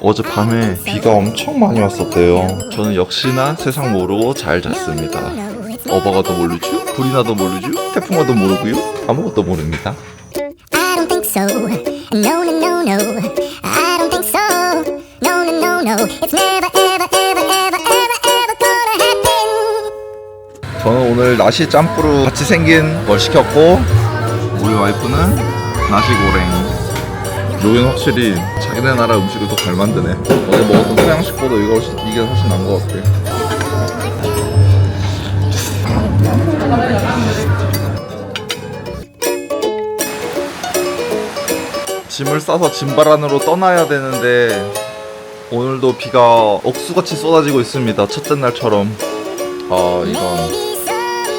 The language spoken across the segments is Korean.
어젯밤에 비가 엄청 많이 왔었대요. 저는 역시나 세상 모르고 잘 잤습니다. 어버가도 모르죠? 불이 나도 모르죠? 태풍 와도 모르고요? 아무것도 모릅니다. I don't think so. No, no, no, no. I don't think so. No, no, no, no. It's never, ever, ever, ever, ever, ever gonna happen. 저는 오늘 나시 짬뿌루 같이 생긴 걸 시켰고 우리 와이프는 나시 고랭 여기는 확실히 자기네 나라 음식을 더잘 만드네. 어제 먹었던 서양식보다 이거 훨씬, 이게 훨씬 나은 것 같아. 짐을 싸서 짐발 안으로 떠나야 되는데 오늘도 비가 억수같이 쏟아지고 있습니다. 첫째 날처럼. 아 이건.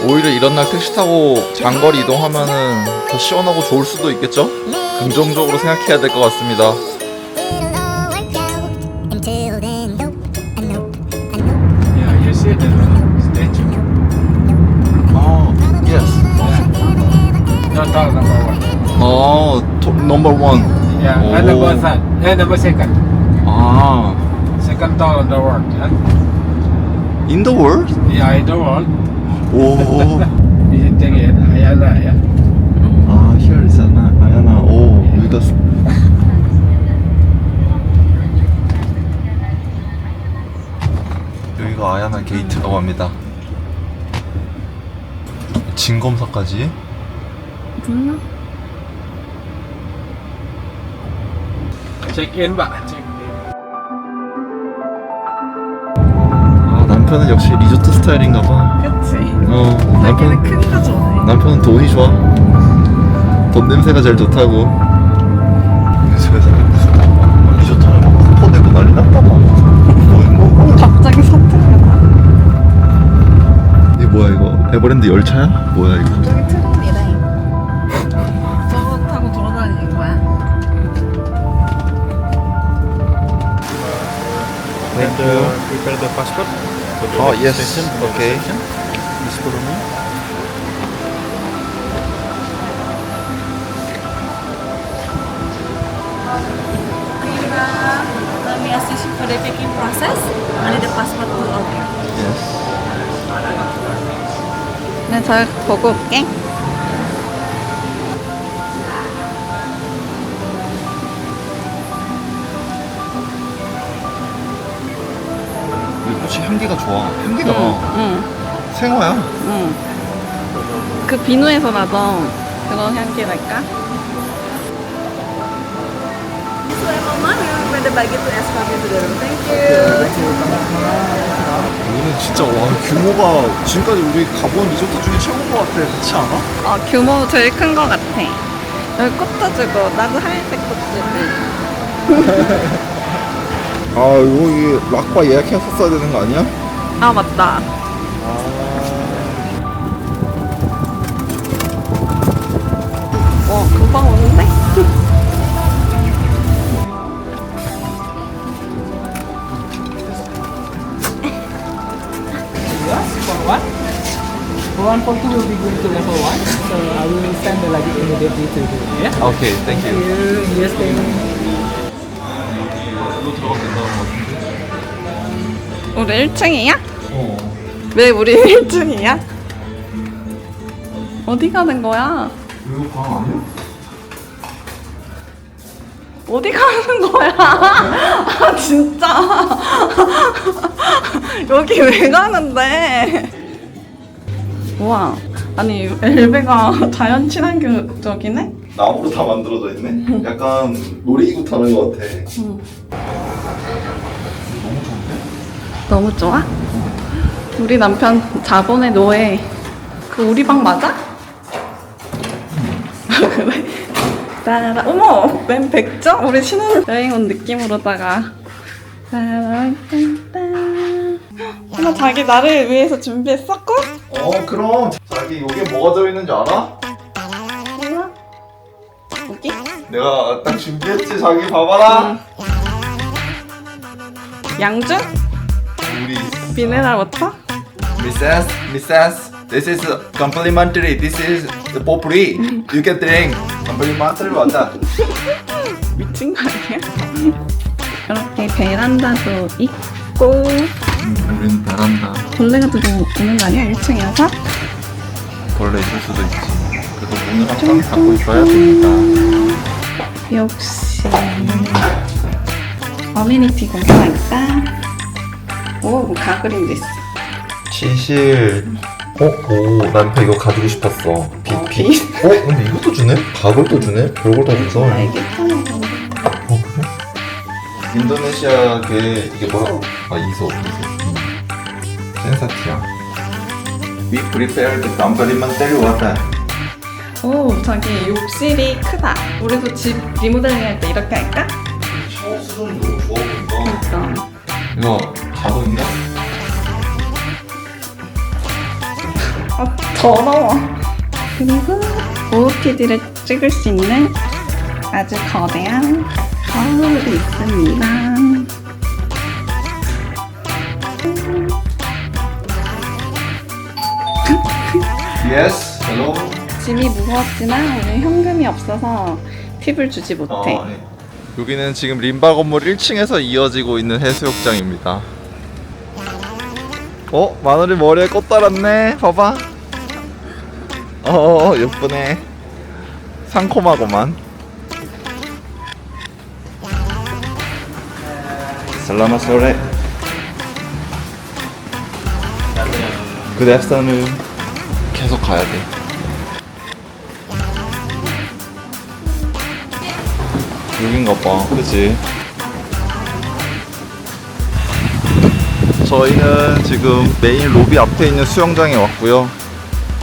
오히려 이런 날 택시 타고 장거리 이동하면은 더 시원하고 좋을 수도 있겠죠? 긍정적으로 생각해야 될 것 같습니다. Yeah, you see the statue. 어, yes. Not all number one. 어, 넘버 원. Yeah, Oh. and number third. Yeah, number second. 아, Second tall in the world. Yeah, in the world? yeah in the world. 오. 아, here is Anna, 아야나. 쓰- 여기가 아야나 게이트라고 합니다. 진검사까지? Ba? Check in. 아, 남편은 역시 리조트 스타일인가 봐. 그치. 어, 자기는 남편, 큰거 좋아해. 남편은 돈이 좋아. 돈 냄새가 제일 좋다고. 열차야? 뭐야 이거? 저기 트럭이래. 저거 타고 돌아다니는 거야. Thank you. prepare the passport for the Oh, yes. registration for the Okay. reception. Please follow me. Let me assist you for the checking process. 네, 잘 보고 올게. 이 꽃이 향기가 좋아. 향기가 응, 생화야. 응. 그 비누에서 나던 그런 향기랄까? 여기는 진짜 와 규모가 지금까지 우리 가본 리조트 중에 최고인 것 같아. 그렇지 않아? 어, 규모 제일 큰 거 같아. 여기 꽃도 주고, 나도 하얀색 꽃 주고. 아 여기 락바 예약했었어야 되는 거 아니야? 아, 맞다. 와, 금방 오는데? 140 will be going to level 1, so I will send the luggage immediately to you. Yeah? Okay, thank, you. you. Yes, thank you. 우리 1층이야? 어. 왜 우리 1층이야? 어디 가는 거야? 이거 방 아니야? 어디 가는 거야? 아 진짜 여기 왜 가는데? 우와. 아니, 엘베가 자연 친환경적이네? 나무로 다 만들어져 있네. 약간 놀이기구 타는 것 같아. 너무 좋아? 우리 남편 자본의 노예. 그 우리 방 맞아? 그래? 따라라. 어머! 맨 백점? 우리 신혼여행 온 느낌으로다가. 따라란딴딴. 어머, 자기 나를 위해서 준비했었고? 어 그럼 자기 여기에 뭐가 들어있는지 알아? 몰라? 여기? 내가 딱 준비했지 자기 봐봐라. 양주? 우리 미네랄 워터? Mrs. Mrs. This is complimentary. This is for free. You can drink. complimentary water. 미친 거 아니야? 이렇게 여기 베란다도 있고 우리는 베란다. 벌레가 들어오는 거 아니야? 1층이어서? 원래 있을 수도 있지. 그래도 문을 항상 닫고 있어야 됩니다. 역시 어메니티 공간가 있다. 오, 가그림도 있어. 치실. 어? 오, 난 이거 가지고 싶었어. 빛, 어. 어? 근데 이것도 주네? 가글도 주네? 별걸 다 줘서. 아, 이게 편하고. 어, 그래? 인도네시아계 이게 뭐라? 아, 이소. 이소. 센사티아. We prepared 감바리만 때려왔다. 오, 저기 욕실이 크다. 우리도 집 리모델링 할 때 이렇게 할까? 샤워 수준이 너무 좋아 보인다. 그러니까. 이거 있냐? 아, 더러워. 그리고 OOTD를 찍을 수 있는 아주 거대한 거울이 있습니다. Yes. Hello. 짐이 무거웠지만 오늘 현금이 없어서 팁을 주지 못해. 어, 네. 여기는 지금 림바 건물 1층에서 이어지고 있는 해수욕장입니다. 어? 마늘이 머리에 꽃 달았네. 봐봐. 어, 예쁘네. 상콤하고만. 살라마 소레. Good afternoon. 계속 가야 돼. 여긴가 봐, 그치? 저희는 지금 메인 로비 앞에 있는 수영장에 왔고요.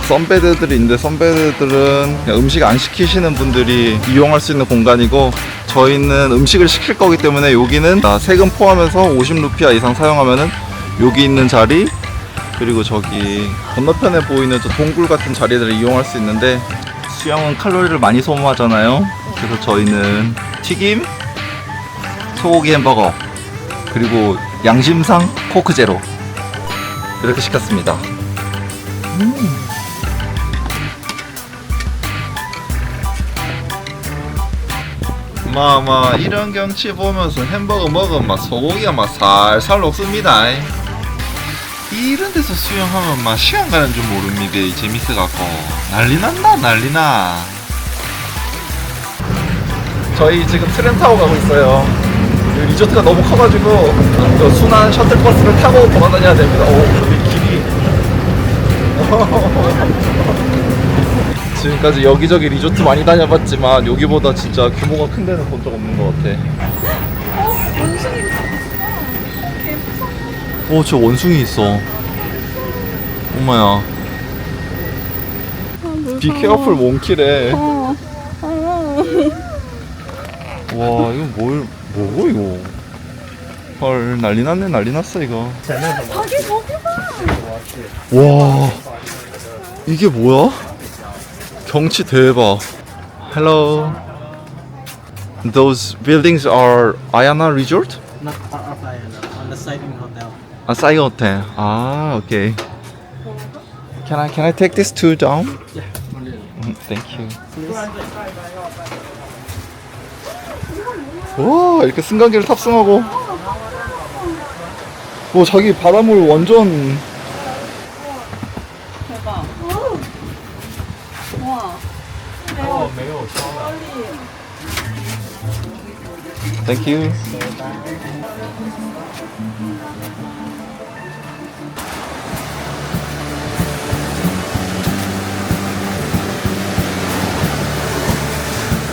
선베드들이 있는데 선베드들은 음식 안 시키시는 분들이 이용할 수 있는 공간이고 저희는 음식을 시킬 거기 때문에 여기는 다 세금 포함해서 50루피아 이상 사용하면은 여기 있는 자리 그리고 저기 건너편에 보이는 저 동굴 같은 자리들을 이용할 수 있는데 수영은 칼로리를 많이 소모하잖아요. 그래서 저희는 튀김, 소고기 햄버거, 그리고 양심상 코크 제로 이렇게 시켰습니다. 음. 마마 이런 경치 보면서 햄버거 먹으면 막 소고기가 막 살살 녹습니다. 이런 데서 수영하면 막 시간 가는 줄 모릅니다. 재밌어갖고 난리 난다 난리 나. 저희 지금 트렌타워 가고 있어요. 이 리조트가 너무 커가지고 저 순환 셔틀버스를 타고 돌아다녀야 됩니다. 오, 여기 길이. 지금까지 여기저기 리조트 많이 다녀봤지만 여기보다 진짜 규모가 큰 데는 본 적 없는 것 같아. 어, 저 원숭이 있어. 엄마야. 비 케어풀 몽키래. 어, 어. 와, 이거 뭘, 뭐고, 이거? 헐, 난리 났네, 난리 났어, 이거. 와, 이게 뭐야? 경치 대박. Hello. Those buildings are Ayana Resort? Not part 아, 싸이 호텔. 아, 오케이. Can I can I take this two down? 음, Thank you. 와, 이렇게 승강기를 탑승하고. 뭐 자기 바닷물 완전 대박. 우와. Thank you.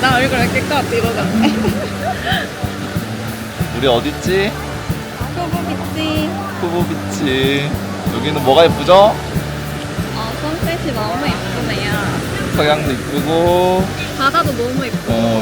나 얼굴 왜 이렇게 커? 뒤로 갔네. 우리 어딨지? 소고기지. 후보비치. 여기는 뭐가 예쁘죠? 어, 선셋이 너무 예쁘네요. 석양도 이쁘고. 바다도 너무 예뻐. 어,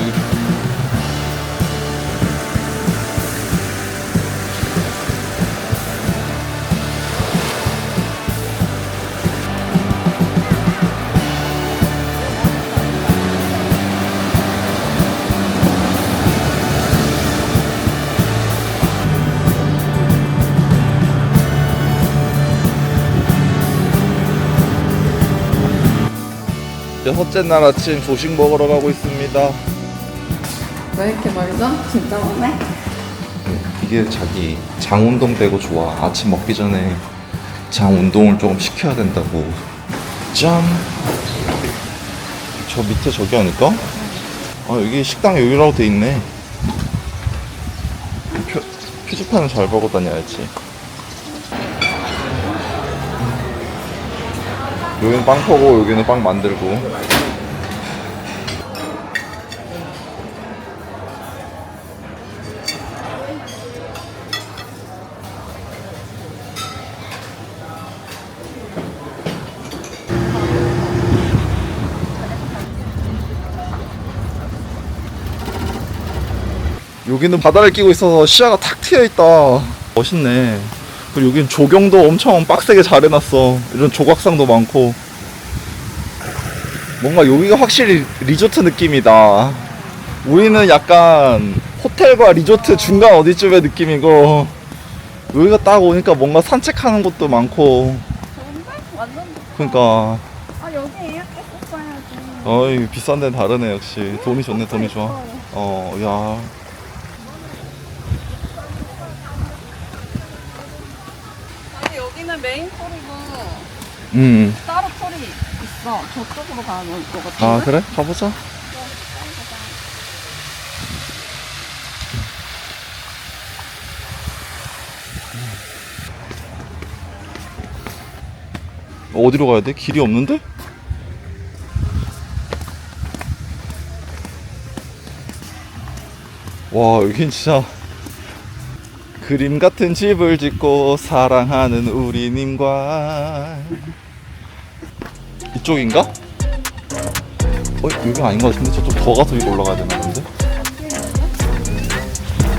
여기 여섯째 날 아침 조식 먹으러 가고 있습니다. 왜 이렇게 멀죠? 진짜 멀네? 이게 이게 자기 장 운동 되고 좋아. 아침 먹기 전에 장 운동을 조금 시켜야 된다고. 짠. 저 밑에 저기 아닐까? 아 여기 식당 여기라고 돼 있네. 표, 표지판을 잘 보고 다녀야지. 여기는 빵 퍼고 여기는 빵 만들고. 여기는 바다를 끼고 있어서 시야가 탁 트여 있다. 멋있네. 그리고 여긴 조경도 엄청 빡세게 잘 해놨어. 이런 조각상도 많고. 뭔가 여기가 확실히 리조트 느낌이다. 우리는 약간 호텔과 리조트 중간 어디쯤의 느낌이고, 여기가 딱 오니까 뭔가 산책하는 곳도 많고? 완전 그러니까, 아 여기 예약했었어야지. 어이, 비싼 데는 다르네, 역시. 돈이 좋네, 돈이 좋아. 어, 야. 아니 여기는 메인 톨이고 음. 따로 톨이 있어. 저쪽으로 가는 것 같은데. 아, 그래? 가보자. 어디로 가야 돼? 길이 없는데? 와, 여긴 진짜 그림 같은 집을 짓고 사랑하는 우리님과 이쪽인가? 어, 여기 아닌 것 같은데? 저쪽 더 가서 위로 올라가야 되나 본데?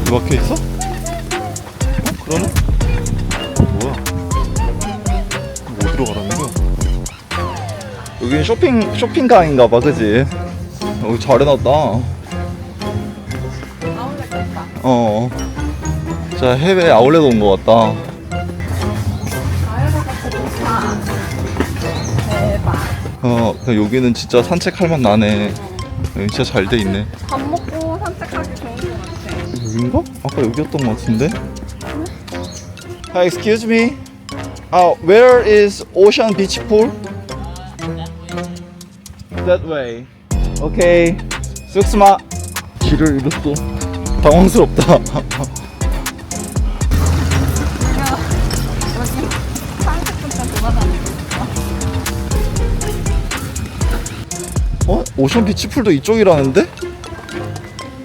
이 막혀 있어? 어, 그러네? 뭐야? 어디로 가라는 거야? 여기는 쇼핑, 쇼핑강인가 봐, 그지? 여기 잘 해놨다. 아 자, 해외 아울렛 온 것 같다. 어, 그냥 여기는 진짜 산책할 맛 나네. 여기 진짜 잘 돼 있네. 밥 먹고 산책하기 좋은 것 같아. 여긴가? 아까 여기였던 것 같은데? Hi, excuse me. Uh, where is Ocean Beach Pool? That way. Okay. 쑥스마. 길을 잃었어. 당황스럽다. 오션 비치 풀도 이쪽이라는데?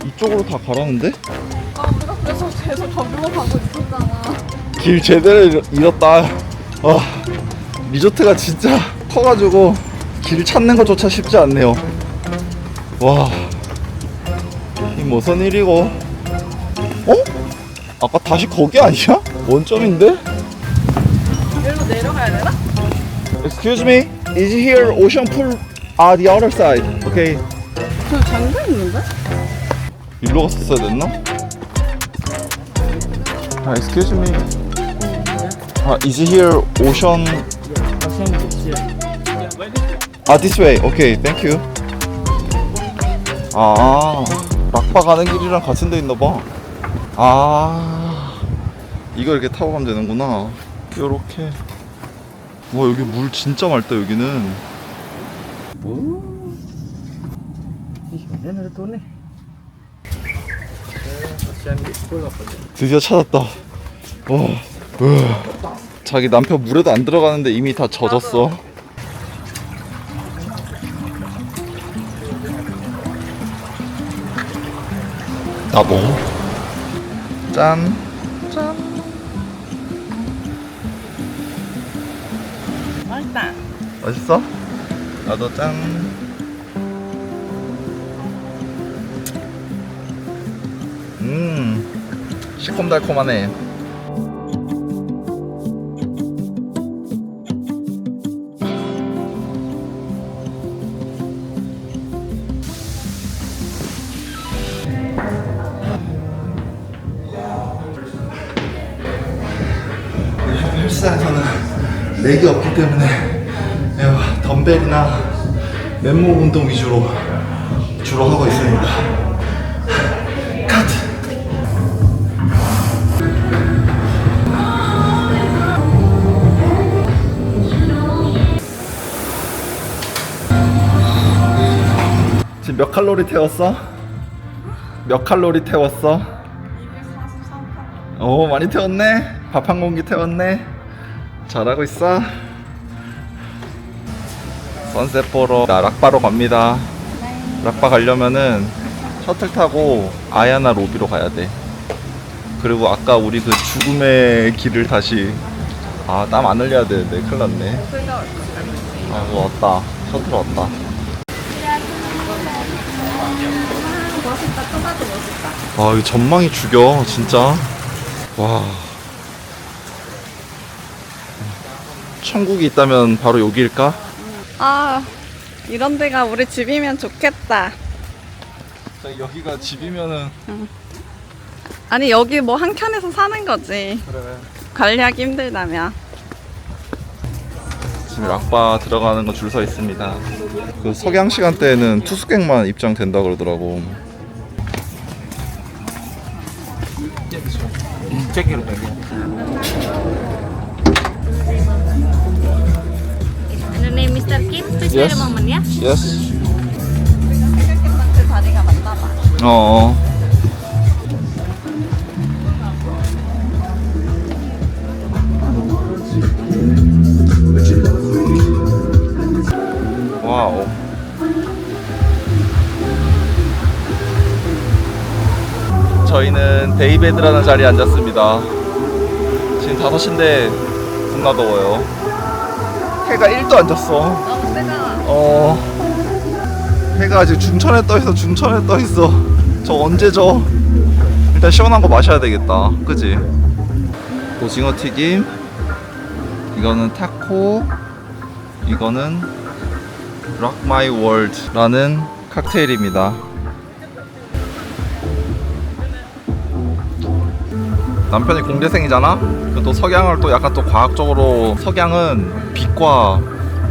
이쪽으로 다 가라는데? 아 우리가 그래서 계속 저기로 가고 있었잖아. 길 제대로 잃- 잃었다. 아, 리조트가 진짜 커가지고 길 찾는 것조차 쉽지 않네요. 와, 이 무슨 일이고? 어? 아까 다시 거기 아니야? 원점인데? 여기로 내려가야 되나? Excuse me, is here ocean pool? Ah, the other side. Okay. 저 잠겨 있는데? 일로 갔었어야 됐나? 아, excuse me. 아, is here ocean? 아, this way. Okay, thank you. 아, 락파 가는 길이랑 같은 데 있나 봐. 아, 이거 이렇게 타고 가면 되는구나. 요렇게. 와, 여기 물 진짜 맑다, 여기는. 드디어 찾았다. 와, 으. 자기 남편 물에도 안 들어가는데 이미 다 젖었어. 나봉. 짠. 짠. 맛있다. 맛있어? 나도 짠. 음, 시콤달콤하네. 렉이 없기 때문에 예, 덤벨이나 맨몸 운동 위주로 주로 하고 있습니다. 카트! 지금 몇 칼로리 태웠어? 몇 칼로리 태웠어? 243칼. 오, 많이 태웠네. 밥 한 공기 태웠네. 잘하고 있어. 선셋 보러 나 락바로 갑니다 락바 가려면은 셔틀 타고 아야나 로비로 가야 돼 그리고 아까 우리 그 죽음의 길을 다시 아 땀 안 흘려야 되는데 큰일 났네 아 그거 왔다 셔틀 왔다 멋있다. 또 봐도 멋있다. 아, 이 전망이 죽여, 진짜. 와. 천국이 있다면 바로 여기일까? 아, 이런 데가 우리 집이면 좋겠다. 여기가 집이면은. 아니, 여기 뭐 한 켠에서 사는 거지. 그래. 관리하기 힘들다면. 지금 락바 들어가는 거 줄 서 있습니다. 그 석양 시간대에는 투숙객만 입장 된다 그러더라고. Check your bag. Ano name Mr. Kim? Please Yes. wait a moment, yeah? 예스. 그 자리가 맞나 봐. 어. 와우. 저희는 데이베드라는 자리에 앉았습니다. 지금 5시인데 겁나 더워요. 해가 1도 안 졌어. 너무 뜨거워. 어. 해가 아직 중천에 떠 있어 중천에 떠 있어. 저 언제 져 일단 시원한 거 마셔야 되겠다. 그지? 오징어 튀김. 이거는 타코. 이거는 락 마이 월드라는 칵테일입니다 남편이 공대생이잖아 그또 석양을 또 약간 또 과학적으로 석양은 빛과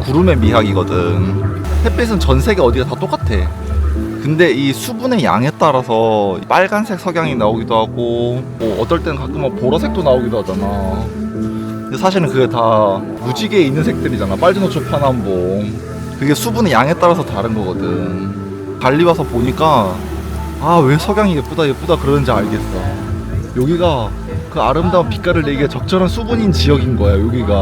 구름의 미학이거든. 햇빛은 전 세계 어디가 다 똑같아. 근데 이 수분의 양에 따라서 빨간색 석양이 나오기도 하고 뭐 어떨 때는 가끔 막 보라색도 나오기도 하잖아. 근데 사실은 그게 다 무지개에 있는 색들이잖아. 빨주노초 파남봉. 그게 수분의 양에 따라서 다른 거거든. 발리 와서 보니까 아 왜 석양이 예쁘다 예쁘다 그러는지 알겠어. 여기가 그 아름다운 빛깔을 내기에 적절한 수분인 지역인 거야 여기가.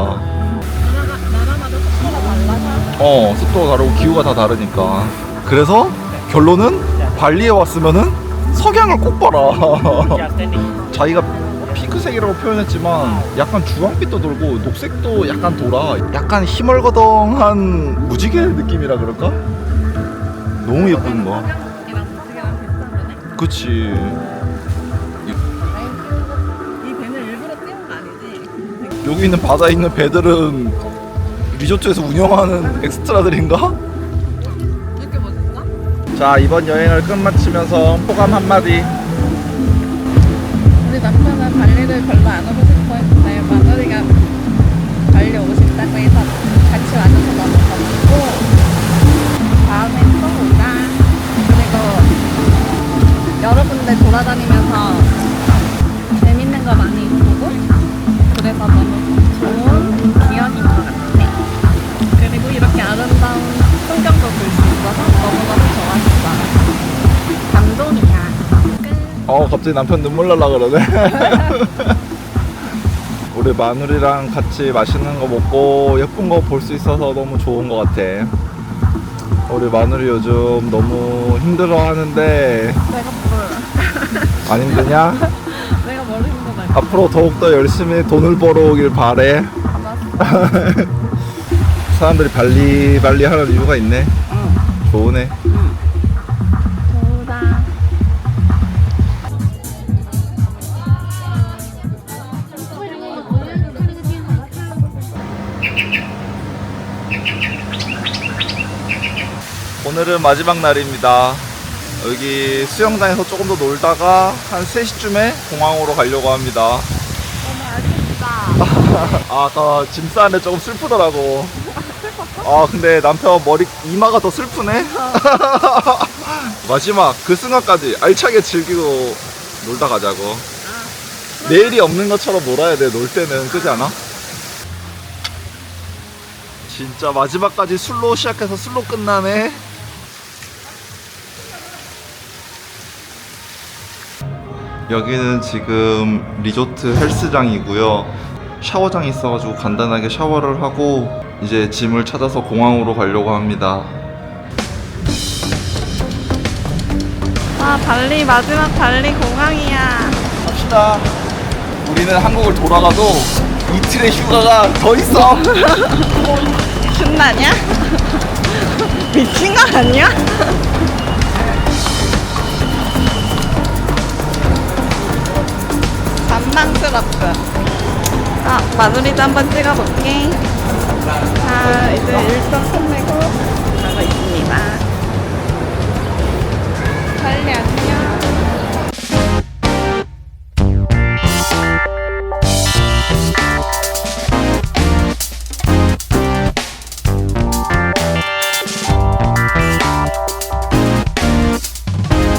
어 습도가 다르고 기후가 다 다르니까 그래서 결론은 발리에 왔으면은 석양을 꼭 봐라 자기가 핑크색이라고 표현했지만 약간 주황빛도 돌고 녹색도 약간 돌아 약간 희멀거덩한 무지개 느낌이라 그럴까? 너무 예쁜 거야. 그치 여기 있는 바다에 있는 배들은 리조트에서 운영하는 엑스트라들인가? 이렇게 멋있어? 자 이번 여행을 끝마치면서 소감 한마디 우리 남편은 발리를 별로 안 오고 갑자기 남편 눈물 날라 그러네. 우리 마누리랑 같이 맛있는 거 먹고 예쁜 거 볼 수 있어서 너무 좋은 것 같아. 우리 마누리 요즘 너무 힘들어 하는데. 내가 뭘. 안 힘드냐? 내가 뭘 힘들어 앞으로 더욱더 열심히 돈을 벌어오길 바래. 사람들이 발리 발리 하는 이유가 있네. 응. 좋으네 오늘은 마지막 날입니다. 여기 수영장에서 조금 더 놀다가 한 3시쯤에 공항으로 가려고 합니다. 아, 아까 짐 싸는데 조금 슬프더라고. 아, 근데 남편 머리, 이마가 더 슬프네? 마지막 그 순간까지 알차게 즐기고 놀다 가자고. 내일이 없는 것처럼 놀아야 돼, 놀 때는. 그지 않아? 진짜 마지막까지 술로 시작해서 술로 끝나네. 여기는 지금 리조트 헬스장이고요. 샤워장이 있어가지고 간단하게 샤워를 하고 이제 짐을 찾아서 공항으로 가려고 합니다. 아 발리 마지막 발리 공항이야. 합시다. 우리는 한국을 돌아가도 이틀의 휴가가 더 있어. 신나냐? 미친 거 아니야? 반망스럽다. 아, 마무리도 한번 찍어볼게. 자, 이제 일정 끝내고 가고 있습니다. 빨리 안녕.